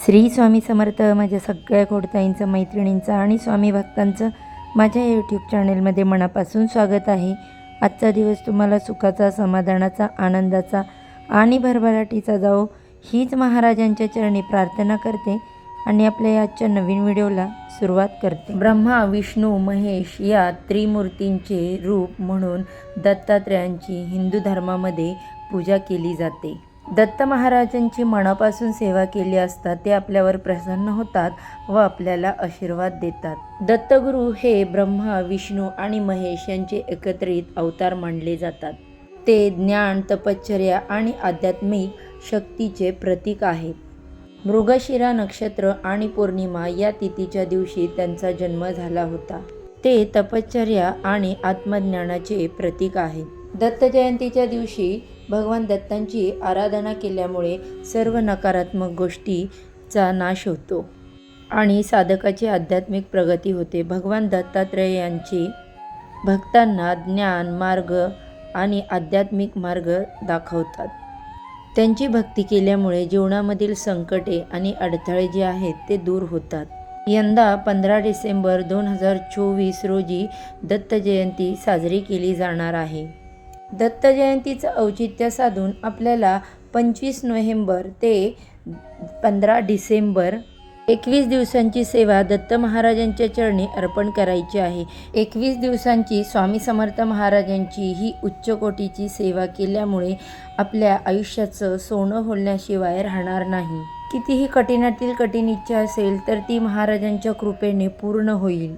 श्री स्वामी समर्थ माझ्या सगळ्या खोडताईंचं मैत्रिणींचं आणि स्वामी भक्तांचं माझ्या यूट्यूब चॅनेलमध्ये मनापासून स्वागत आहे. आजचा दिवस तुम्हाला सुखाचा समाधानाचा आनंदाचा आणि भरभराटीचा जाओ हीच महाराजांच्या चरणी प्रार्थना करते आणि आपल्या आजच्या नवीन व्हिडिओला सुरुवात करते. ब्रह्मा विष्णू महेश या त्रिमूर्तींचे रूप म्हणून दत्तात्रयांची हिंदू धर्मामध्ये पूजा केली जाते. दत्त महाराजांची मनापासून सेवा केली असता ते आपल्यावर प्रसन्न होतात व आपल्याला आशीर्वाद देतात. दत्तगुरू हे ब्रह्मा विष्णू आणि महेश यांचे एकत्रित अवतार मानले जातात. ते ज्ञान तपश्चर्या आणि आध्यात्मिक शक्तीचे प्रतीक आहेत. मृगशिरा नक्षत्र आणि पौर्णिमा या तिथीच्या दिवशी त्यांचा जन्म झाला होता. ते तपश्चर्या आणि आत्मज्ञानाचे प्रतीक आहेत. दत्त जयंतीच्या दिवशी भगवान दत्तांची आराधना केल्यामुळे सर्व नकारात्मक गोष्टीचा नाश होतो. आणि साधकाची आध्यात्मिक प्रगती होते. भगवान दत्तात्रय यांची भक्तांना ज्ञान मार्ग आणि आध्यात्मिक मार्ग दाखवतात. त्यांची भक्ती केल्यामुळे जीवनामधील संकटे आणि अडथळे जे आहेत ते दूर होतात. यंदा पंधरा डिसेंबर दोन हजार चोवीस रोजी दत्त जयंती साजरी केली जाणार आहे. दत्त जयंतीचं औचित्य साधून आपल्याला पंचवीस नोव्हेंबर ते पंधरा डिसेंबर एकवीस दिवसांची सेवा दत्त महाराजांच्या चरणी अर्पण करायची आहे. एकवीस दिवसांची स्वामी समर्थ महाराजांची ही उच्च कोटीची सेवा केल्यामुळे आपल्या आयुष्याचं सोनं होण्याशिवाय राहणार नाही. कितीही कठीणातील कठीण इच्छा असेल तर ती महाराजांच्या कृपेने पूर्ण होईल.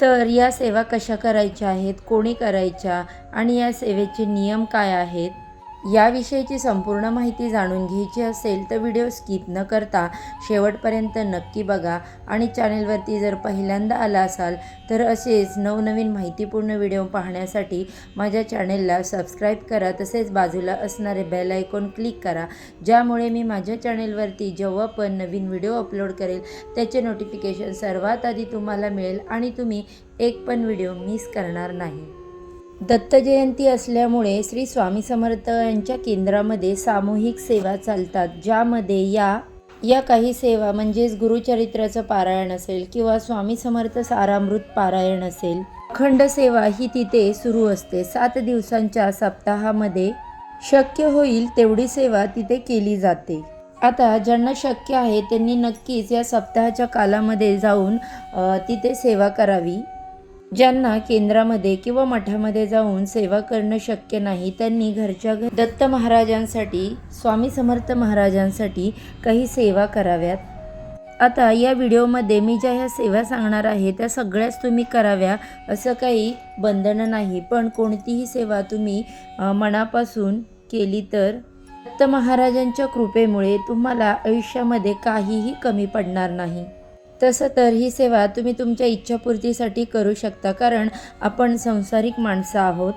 तर या सेवा कशा करायच्या आहेत? कोणी करायच्या? आणि या सेवेचे नियम काय आहेत? याविषयीची संपूर्ण माहिती जाणून घ्यायची असेल तर व्हिडिओ स्किप न करता शेवटपर्यंत नक्की बघा आणि चॅनेलवरती जर पहिल्यांदा आला असाल तर असेच नवनवीन माहितीपूर्ण व्हिडिओ पाहण्यासाठी माझ्या चॅनेलला सबस्क्राईब करा तसेच बाजूला असणारे बेल आयकॉन क्लिक करा ज्यामुळे मी माझ्या चॅनेलवरती जेव्हा पण नवीन व्हिडिओ अपलोड करेल त्याचे नोटिफिकेशन सर्वात आधी तुम्हाला मिळेल आणि तुम्ही एक पण व्हिडिओ मिस करणार नाही. दत्त जयंती असल्यामुळे श्री स्वामी समर्थ यांच्या केंद्रामध्ये सामूहिक सेवा चालतात ज्यामध्ये या या काही सेवा म्हणजेच गुरुचरित्राचं पारायण असेल किंवा स्वामी समर्थ सारामृत पारायण असेल अखंड सेवा ही तिथे सुरू असते. सात दिवसांच्या सप्ताहामध्ये शक्य होईल तेवढी सेवा तिथे केली जाते. आता ज्यांना शक्य आहे त्यांनी नक्कीच या सप्ताहाच्या कालामध्ये जाऊन तिथे सेवा करावी. ज्यांना केंद्रामध्ये किंवा मठामध्ये जाऊन सेवा करणं शक्य नाही त्यांनी घरच्या घर दत्त महाराजांसाठी स्वामी समर्थ महाराजांसाठी काही सेवा कराव्यात. आता या व्हिडिओमध्ये मी ज्या ह्या सेवा सांगणार आहे त्या सगळ्याच तुम्ही कराव्या असं काही बंधनं नाही. पण कोणतीही सेवा तुम्ही मनापासून केली तर दत्त महाराजांच्या कृपेमुळे तुम्हाला आयुष्यामध्ये काहीही कमी पडणार नाही. तसं तर ही सेवा तुम्ही तुमच्या इच्छापूर्तीसाठी करू शकता कारण आपण संसारिक माणसं आहोत.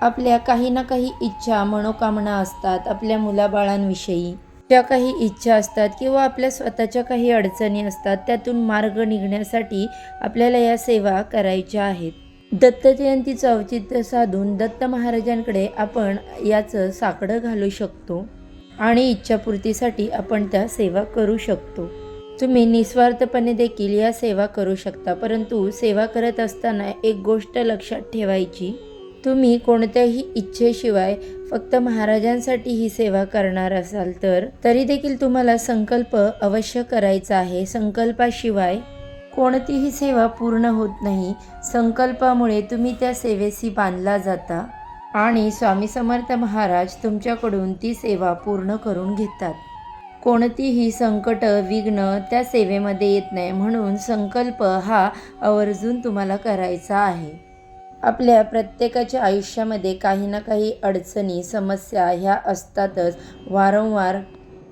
आपल्या काही ना काही इच्छा मनोकामना असतात आपल्या मुलाबाळांविषयी. ज्या काही इच्छा असतात किंवा आपल्या स्वतःच्या काही अडचणी असतात त्यातून मार्ग निघण्यासाठी आपल्याला या सेवा करायच्या आहेत. दत्त जयंतीचं औचित्य साधून दत्त महाराजांकडे आपण याचं साकडं घालू शकतो आणि इच्छापूर्तीसाठी आपण त्या सेवा करू शकतो. तुम्ही निस्वार्थपणे देखील या सेवा करू शकता परंतु सेवा करत असताना एक गोष्ट लक्षात ठेवायची. तुम्ही कोणत्याही इच्छेशिवाय फक्त महाराजांसाठी ही सेवा करणार असाल तर तरी देखील तुम्हाला संकल्प अवश्य करायचा आहे. संकल्पाशिवाय कोणतीही सेवा पूर्ण होत नाही. संकल्पामुळे तुम्ही त्या सेवेशी बांधला जाता आणि स्वामी समर्थ महाराज तुमच्याकडून ती सेवा पूर्ण करून घेतात. कोणतीही संकट विघ्न त्या सेवेमध्ये येत नाही. म्हणून संकल्प हा आवर्जून तुम्हाला करायचा आहे. आपल्या प्रत्येकाच्या आयुष्यामध्ये काही ना काही अडचणी समस्या ह्या असतातच. वारंवार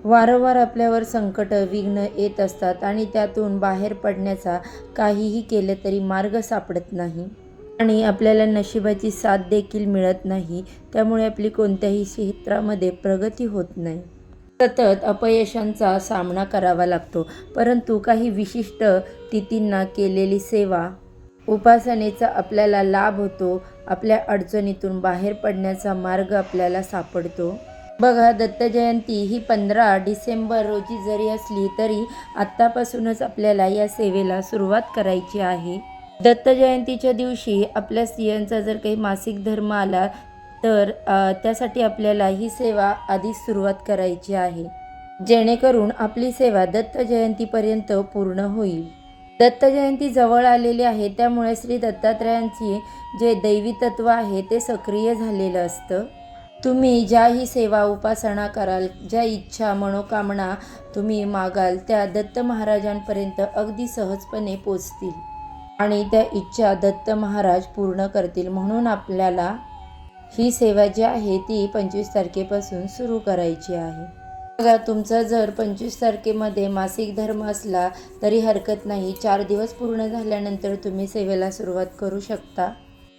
वारंवार आपल्यावर संकट विघ्न येत असतात आणि त्यातून बाहेर पडण्याचा काहीही केले तरी मार्ग सापडत नाही. आणि आपल्याला नशिबाची साथ देखील मिळत नाही. त्यामुळे आपली कोणत्याही क्षेत्रामध्ये प्रगती होत नाही. सतत अपयशांचा सामना करावा लागतो. परंतु काही विशिष्ट तिथींना केलेली सेवा उपासनेचा आपल्याला लाभ होतो आपल्या अडचणीतून बाहेर पडण्याचा मार्ग आपल्याला सापडतो. बघा दत्तजयंती ही पंधरा डिसेंबर रोजी जरी असली तरी आत्तापासूनच आपल्याला या सेवेला सुरुवात करायची आहे. दत्त जयंतीच्या दिवशी आपल्या स्त्रियांचा जर काही मासिक धर्म आला तर त्यासाठी आपल्याला ही सेवा आधीच सुरुवात करायची आहे. जेणेकरून आपली सेवा दत्त जयंतीपर्यंत पूर्ण होईल. दत्त जयंती जवळ आलेली आहे त्यामुळे श्री दत्तात्रयांची जे दैवी तत्व आहे ते सक्रिय झालेलं असतं. तुम्ही ज्याही सेवा उपासना कराल ज्या इच्छा मनोकामना तुम्ही मागाल त्या दत्त महाराजांपर्यंत अगदी सहजपणे पोचतील. आणि त्या इच्छा दत्त महाराज पूर्ण करतील म्हणून आपल्याला ही सेवा जी आहे ती पंचवीस तारखेपासून सुरू करायची आहे. बघा तुमचा जर पंचवीस तारखेमध्ये मासिक धर्म असला तरी हरकत नाही. चार दिवस पूर्ण झाल्यानंतर तुम्ही सेवेला सुरुवात करू शकता.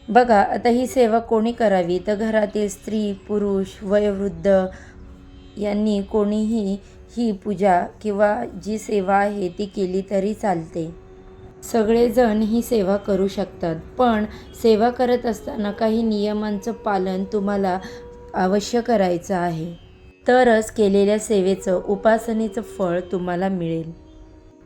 बघा आता ही सेवा कोणी करावी? तर घरातील स्त्री पुरुष वयोवृद्ध यांनी कोणीही ही पूजा किंवा जी सेवा आहे ती केली तरी चालते. सगळेजण ही सेवा करू शकतात. पण सेवा करत असताना काही नियमांचं पालन तुम्हाला अवश्य करायचं आहे. तरच केलेल्या सेवेचं उपासनेचं फळ तुम्हाला मिळेल.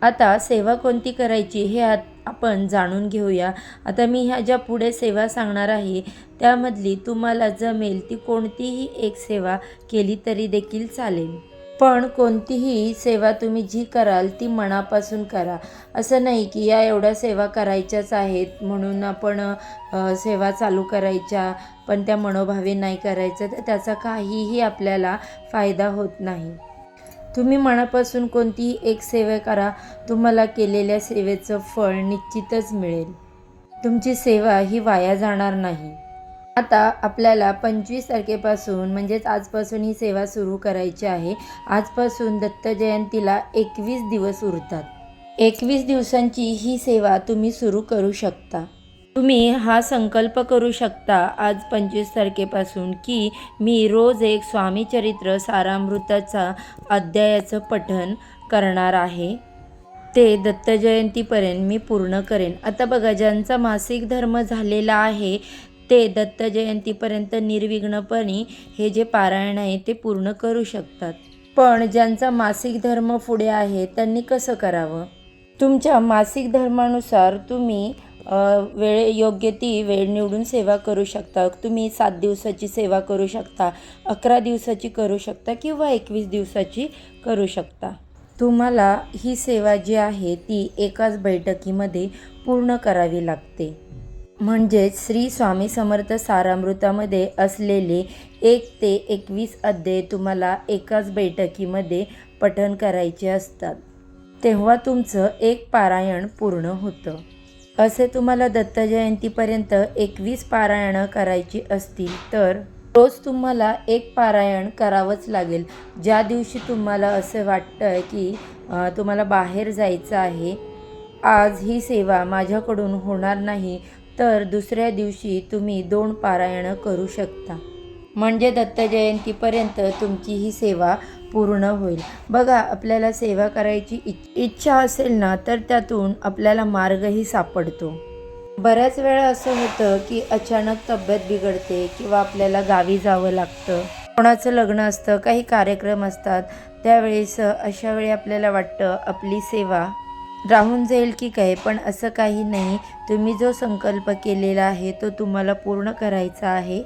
आता सेवा कोणती करायची हे आत आपण जाणून घेऊया. आता मी ह्या ज्या पुढे सेवा सांगणार आहे त्यामधली तुम्हाला जमेल ती कोणतीही एक सेवा केली तरी देखील चालेल. पण कोणतीही सेवा तुम्ही जी कराल ती मनापासून करा. असं नाही की या एवढ्या सेवा करायच्याच आहेत म्हणून आपण सेवा चालू करायच्या पण त्या मनोभावे नाही करायचं तर त्याचा काहीही आपल्याला फायदा होत नाही. तुम्ही मनापासून कोणतीही एक सेवा करा तुम्हाला केलेल्या सेवेचं फळ निश्चितच मिळेल. तुमची सेवा ही वाया जाणार नाही. आता आपल्याला पंचवीस तारखेपासून म्हणजेच आजपासून ही सेवा सुरू करायची आहे. आजपासून दत्त जयंतीला एकवीस दिवस उरतात. एकवीस दिवसांची ही सेवा तुम्ही सुरू करू शकता. तुम्ही हा संकल्प करू शकता आज पंचवीस तारखेपासून की मी रोज एक स्वामीचरित्र सारामृताचा अध्यायाचं पठण करणार आहे. ते दत्त जयंतीपर्यंत मी पूर्ण करेन. आता बघा ज्यांचा मासिक धर्म झालेला आहे ते दत्त जयंतीपर्यंत निर्विघ्नपणे हे जे पारायण आहे ते पूर्ण करू शकतात. पण ज्यांचा मासिक धर्म पुढे आहे त्यांनी कसं करावं? तुमच्या मासिक धर्मानुसार तुम्ही वेळ योग्य ती वेळ निवडून सेवा करू शकता. तुम्ही सात दिवसाची सेवा करू शकता अकरा दिवसाची करू शकता किंवा एकवीस दिवसाची करू शकता. तुम्हाला ही सेवा जी आहे ती एकाच बैठकीमध्ये पूर्ण करावी लागते. म्हणजेच श्री स्वामी समर्थ सारामृतामध्ये असलेले एक ते एकवीस अध्याय तुम्हाला एकाच बैठकीमध्ये पठण करायचे असतात. तेव्हा तुमचं एक पारायण पूर्ण होतं. असे तुम्हाला दत्त जयंतीपर्यंत एकवीस पारायणं करायची असतील तर रोज तुम्हाला एक पारायण करावंच लागेल. ज्या दिवशी तुम्हाला असं वाटतं की तुम्हाला बाहेर जायचं आहे आज ही सेवा माझ्याकडून होणार नाही तर दुसऱ्या दिवशी तुम्ही दोन पारायणं करू शकता. म्हणजे दत्त जयंतीपर्यंत तुमची ही सेवा पूर्ण होईल. बघा आपल्याला सेवा करायची इच्छा असेल ना तर त्यातून आपल्याला मार्गही सापडतो. बऱ्याच वेळा असं होतं की अचानक तब्येत बिघडते किंवा आपल्याला गावी जावं लागतं. कोणाचं लग्न असतं काही कार्यक्रम असतात त्यावेळेस अशा वेळी आपल्याला वाटतं आपली सेवा राहून जाईल की काय? पण असं काही नाही. तुम्ही जो संकल्प केलेला आहे तो तुम्हाला पूर्ण करायचा आहे.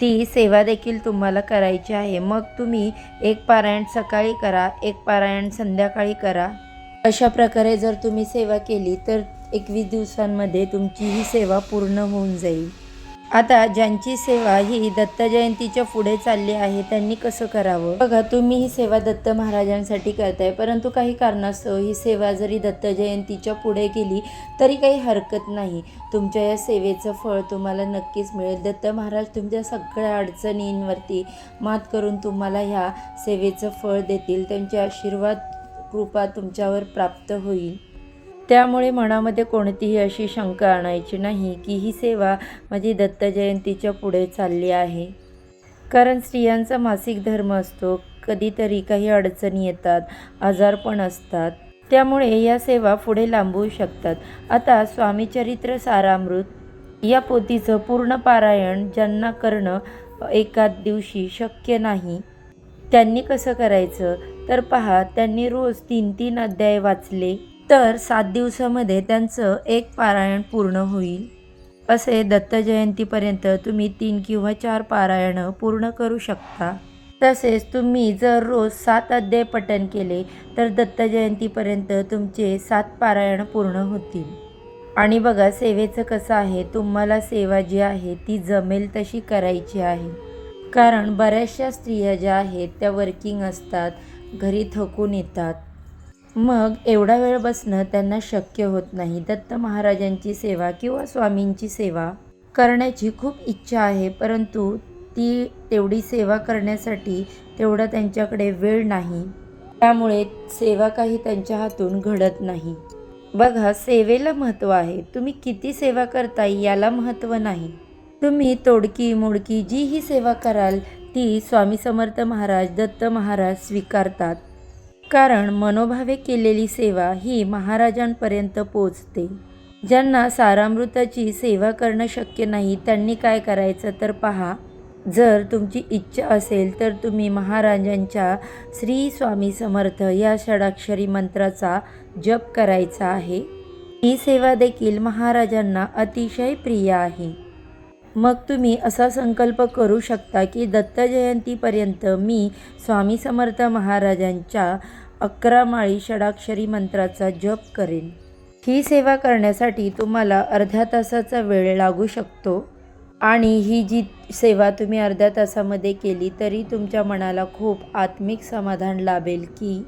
ती सेवा देखील तुम्हाला करायची आहे. मग तुम्ही एक पारायण सकाळी करा एक पारायण संध्याकाळी करा. अशा प्रकारे जर तुम्ही सेवा केली तर एकवीस दिवसांमध्ये तुमची ही सेवा पूर्ण होऊन जाईल. आता ज्यांची सेवा ही दत्त जयंतीच्या पुढे चालली आहे त्यांनी कसं करावं? बघा तुम्ही ही सेवा दत्त महाराजांसाठी करताय परंतु काही कारणास्तव ही सेवा जरी दत्त जयंतीच्या पुढे गेली तरी काही हरकत नाही. तुमच्या या सेवेचं फळ तुम्हाला नक्कीच मिळेल. दत्त महाराज तुमच्या सगळ्या अडचणींवरती मात करून तुम्हाला ह्या सेवेचं फळ देतील. त्यांचे आशीर्वाद कृपा तुमच्यावर प्राप्त होईल. त्यामुळे मनामध्ये कोणतीही अशी शंका आणायची नाही की ही सेवा माझी दत्त जयंतीच्या पुढे चालली आहे. कारण स्त्रियांचा मासिक धर्म असतो कधीतरी काही अडचणी येतात आजारपण असतात. त्यामुळे या सेवा पुढे लांबवू शकतात. आता स्वामीचरित्र सारामृत या पोथीचं पूर्ण पारायण ज्यांना करणं एकाच दिवशी शक्य नाही त्यांनी कसं करायचं? तर पहा त्यांनी रोज तीन तीन अध्याय वाचले. तर सात दिवसामध्ये त्यांचं एक पारायण पूर्ण होईल. असे दत्त जयंतीपर्यंत तुम्ही तीन किंवा चार पारायणं पूर्ण करू शकता. तसेच तुम्ही जर रोज सात अध्याय पठण केले तर दत्त जयंतीपर्यंत तुमचे सात पारायण पूर्ण होतील. आणि बघा सेवेचं कसं आहे? तुम्हाला सेवा जी आहे ती जमेल तशी करायची आहे. कारण बऱ्याचशा स्त्रिया ज्या आहेत त्या वर्किंग असतात घरी थकून येतात. मग एवढा वेळ बसणं त्यांना शक्य होत नाही. दत्त महाराजांची सेवा किंवा स्वामींची सेवा करण्याची खूप इच्छा आहे परंतु ती तेवढी सेवा करण्यासाठी तेवढा त्यांच्याकडे वेळ नाही. त्यामुळे सेवा काही त्यांच्या हातून घडत नाही. बघा सेवेला महत्त्व आहे. तुम्ही किती सेवा करताय याला महत्त्व नाही. तुम्ही तोडकी मोडकी जी ही सेवा कराल ती स्वामी समर्थ महाराज दत्त महाराज स्वीकारतात. कारण मनोभावे केलेली सेवा ही महाराजांपर्यंत पोचते. ज्यांना सारामृताची सेवा करणं शक्य नाही त्यांनी काय करायचं तर पहा. जर तुमची इच्छा असेल तर तुम्ही महाराजांच्या श्री स्वामी समर्थ या षडाक्षरी मंत्राचा जप करायचा आहे. ही सेवा देखील महाराजांना अतिशय प्रिय आहे. मग तुम्ही असा संकल्प करू शकता की दत्त जयंतीपर्यंत मी स्वामी समर्थ महाराजांच्या अकरा माळी षडाक्षरी मंत्राचा जप करेन. ही सेवा करण्यासाठी तुम्हाला अर्ध्या तासाचा वेळ लागू शकतो आणि ही जी सेवा तुम्ही अर्ध्या तासामध्ये केली तरी तुमच्या मनाला खूप आत्मिक समाधान लाभेल की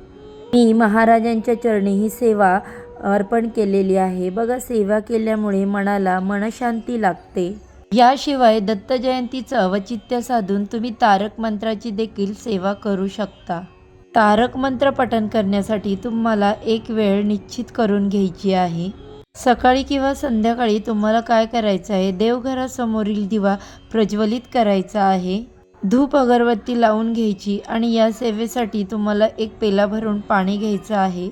मी महाराजांच्या चरणी ही सेवा अर्पण केलेली आहे. बघा सेवा केल्यामुळे मनाला मनशांती लागते. याशिवाय दत्त जयंतीचं अवचित्य साधून तुम्ही तारक मंत्राची देखील सेवा करू शकता. तारक मंत्र पठण करण्यासाठी तुम्हाला एक वेळ निश्चित करून घ्यायची आहे. सकाळी किंवा संध्याकाळी तुम्हाला काय करायचं आहे? देवघरासमोरील दिवा प्रज्वलित करायचा आहे. धूप अगरबत्ती लावून घ्यायची आणि या सेवेसाठी तुम्हाला एक पेला भरून पाणी घ्यायचं आहे.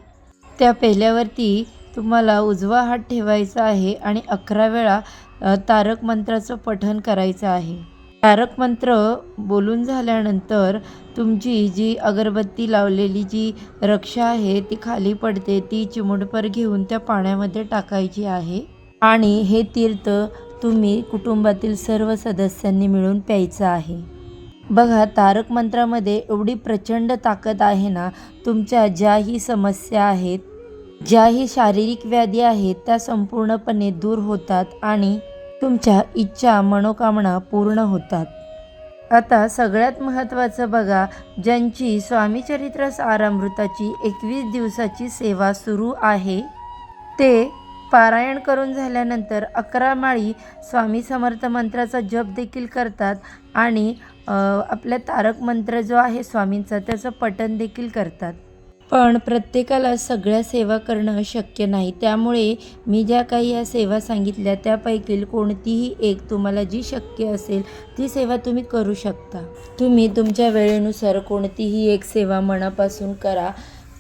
त्या पेल्यावरती तुम्हाला उजवा हात ठेवायचा आहे आणि अकरा वेळा तारक मंत्राचं पठण करायचं आहे. तारक मंत्र बोलून झाल्यानंतर तुमची जी अगरबत्ती लावलेली जी रक्षा आहे ती खाली पडते ती चिमुटभर घेऊन त्या पाण्यामध्ये टाकायची आहे. आणि हे तीर्थ तुम्ही कुटुंबातील सर्व सदस्यांनी मिळून प्यायचं आहे. बघा तारक मंत्रामध्ये एवढी प्रचंड ताकद आहे ना तुमच्या ज्याही समस्या आहेत ज्याही शारीरिक व्याधी आहेत त्या संपूर्णपणे दूर होतात आणि तुमच्या इच्छा मनोकामना पूर्ण होतात. आता सगळ्यात महत्त्वाचं बघा ज्यांची स्वामीचरित्र सारामृताची एकवीस दिवसाची सेवा सुरू आहे ते पारायण करून झाल्यानंतर अकरा माळी स्वामी समर्थ मंत्राचा जप देखील करतात आणि आपल्या तारक मंत्र जो आहे स्वामींचा त्याचं पठण देखील करतात. पण प्रत्येकाला सगळ्या सेवा करणं शक्य नाही. त्यामुळे मी ज्या काही या सेवा सांगितल्या त्यापैकी कोणतीही एक तुम्हाला जी शक्य असेल ती सेवा तुम्ही करू शकता. तुम्ही तुमच्या वेळेनुसार कोणतीही एक सेवा मनापासून करा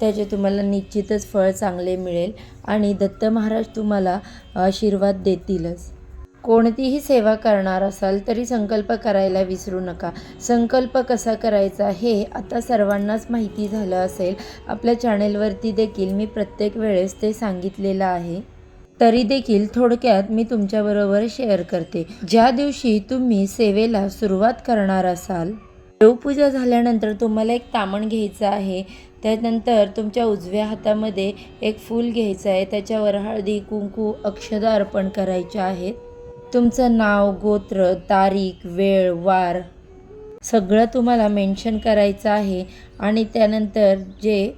त्याचे तुम्हाला निश्चितच फळ चांगले मिळेल आणि दत्त महाराज तुम्हाला आशीर्वाद देतीलच. कोणतीही सेवा करणार असाल तरी संकल्प करायला विसरू नका. संकल्प कसा करायचा हे आता सर्वांनाच माहिती झालं असेल. आपल्या चॅनेलवरती देखील मी प्रत्येक वेळेस ते सांगितलेलं आहे. तरी देखील थोडक्यात मी तुमच्याबरोबर शेअर करते. ज्या दिवशी तुम्ही सेवेला सुरुवात करणार असाल देवपूजा झाल्यानंतर तुम्हाला एक तामण घ्यायचं आहे. त्यानंतर तुमच्या उजव्या हातामध्ये एक फूल घ्यायचं आहे. त्याच्यावर हळदी कुंकू अक्षदा अर्पण करायच्या आहेत. तुमचं नाव गोत्र तारीख वेळ वार सगळं तुम्हाला मेन्शन करायचं आहे. आणि त्यानंतर जे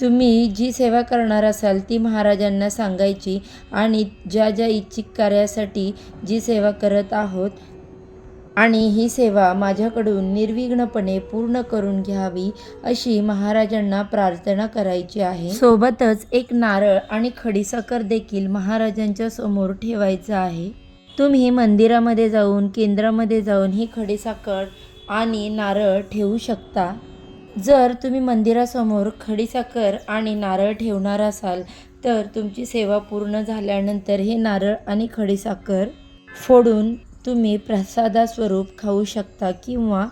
तुम्ही जी सेवा करणार असाल ती महाराजांना सांगायची. आणि ज्या ज्या इच्छिक कार्यासाठी जी सेवा करत आहोत आणि ही सेवा माझ्याकडून निर्विघ्नपणे पूर्ण करून घ्यावी अशी महाराजांना प्रार्थना करायची आहे. सोबतच एक नारळ आणि खडीसाखर देखील महाराजांच्या समोर ठेवायचं आहे. तुम्ही मंदिरामध्ये जाऊन केंद्रामध्ये जाऊन ही खडीसाखर आणि नारळ ठेवू शकता. जर तुम्ही मंदिरासमोर खडीसाखर आणि नारळ ठेवणार असाल तर तुमची सेवा पूर्ण झाल्यानंतर हे नारळ आणि खडीसाखर फोडून तुम्ही प्रसादास्वरूप खाऊ शकता किंवा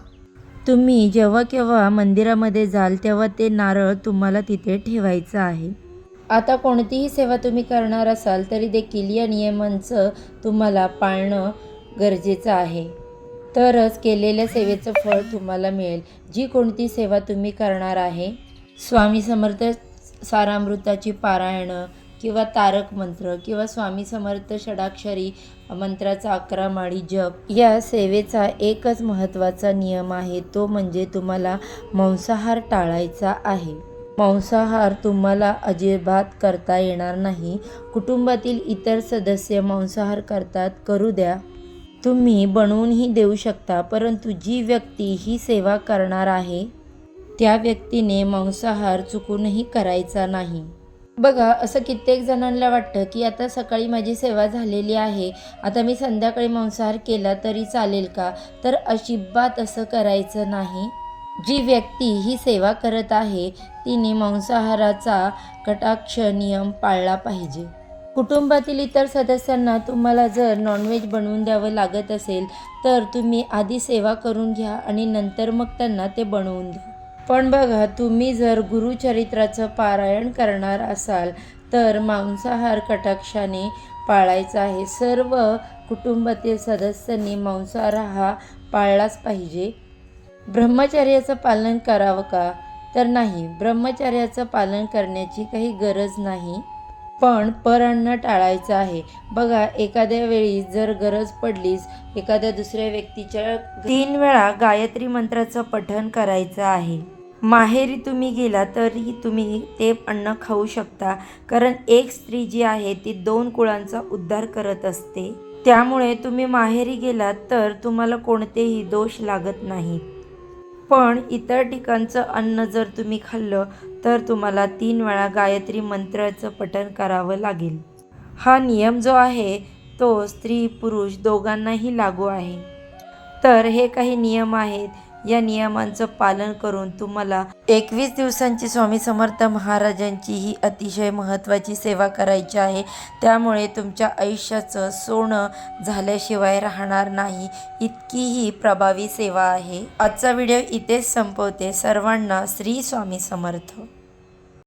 तुम्ही जेव्हा केव्हा मंदिरामध्ये जाल तेव्हा ते नारळ तुम्हाला तिथे ठेवायचं आहे. आता कोणतीही सेवा तुम्ही करणार असाल तरी देखील या नियमांचं तुम्हाला पाळणं गरजेचं आहे. तरच केलेल्या सेवेचं फळ तुम्हाला मिळेल. जी कोणती सेवा तुम्ही करणार आहे स्वामी समर्थ सारामृताची पारायणं किंवा तारक मंत्र किंवा स्वामी समर्थ षडाक्षरी मंत्राचा अकरा माळी जप या सेवेचा एकच महत्त्वाचा नियम आहे तो म्हणजे तुम्हाला मांसाहार टाळायचा आहे. मांसाहार तुम्हाला अजिबात करता येणार नाही. कुटुंबातील इतर सदस्य मांसाहार करतात करू द्या. तुम्ही बनवूनही देऊ शकता परंतु जी व्यक्ती ही सेवा करणार आहे त्या व्यक्तीने मांसाहार चुकूनही करायचा नाही. बघा असं कित्येक जणांना वाटतं की आता सकाळी माझी सेवा झालेली आहे आता मी संध्याकाळी मांसाहार केला तरी चालेल का? तर अजिबात असं करायचं नाही. जी व्यक्ती ही सेवा करत आहे तिने मांसाहाराचा कटाक्ष नियम पाळला पाहिजे. कुटुंबातील इतर सदस्यांना तुम्हाला जर नॉनव्हेज बनवून द्यावं लागत असेल तर तुम्ही आधी सेवा करून घ्या आणि नंतर मग त्यांना ते बनवून द्या. पण बघा तुम्ही जर गुरुचरित्राचं पारायण करणार असाल तर मांसाहार कटाक्षाने पाळायचा आहे. सर्व कुटुंबातील सदस्यांनी मांसाहार हा पाळलाच पाहिजे. ब्रह्मचर्याचं पालन करावं का? तर नाही ब्रह्मचर्याचं पालन करण्याची काही गरज नाही. पण परान्न टाळायचं आहे. बघा एखाद्या वेळी जर गरज पडलीस एखाद्या दुसऱ्या व्यक्तीच्या तीन वेळा गायत्री मंत्राचं पठण करायचं आहे. माहेरी तुम्ही गेला तरी तुम्ही ते अन्न खाऊ शकता. कारण एक स्त्री जी आहे ती दोन कुळांचा उद्धार करत असते. त्यामुळे तुम्ही माहेरी गेलात तर तुम्हाला कोणतेही दोष लागत नाहीत पण इतर ठिकाणचं अन्न जर तुम्ही खाल्लं तर तुम्हाला तीन वेळा गायत्री मंत्राचं पठण करावं लागेल. हा नियम जो आहे तो स्त्री पुरुष दोघांनाही लागू आहे. तर हे काही नियम आहेत या नियमांचं पालन करून तुम्हाला एकवीस दिवसांची स्वामी समर्थ महाराजांची ही अतिशय महत्त्वाची सेवा करायची आहे. त्यामुळे तुमच्या आयुष्याचं सोनं झाल्याशिवाय राहणार नाही. इतकी ही प्रभावी सेवा आहे. आजचा व्हिडिओ इथेच संपवते. सर्वांना श्री स्वामी समर्थ.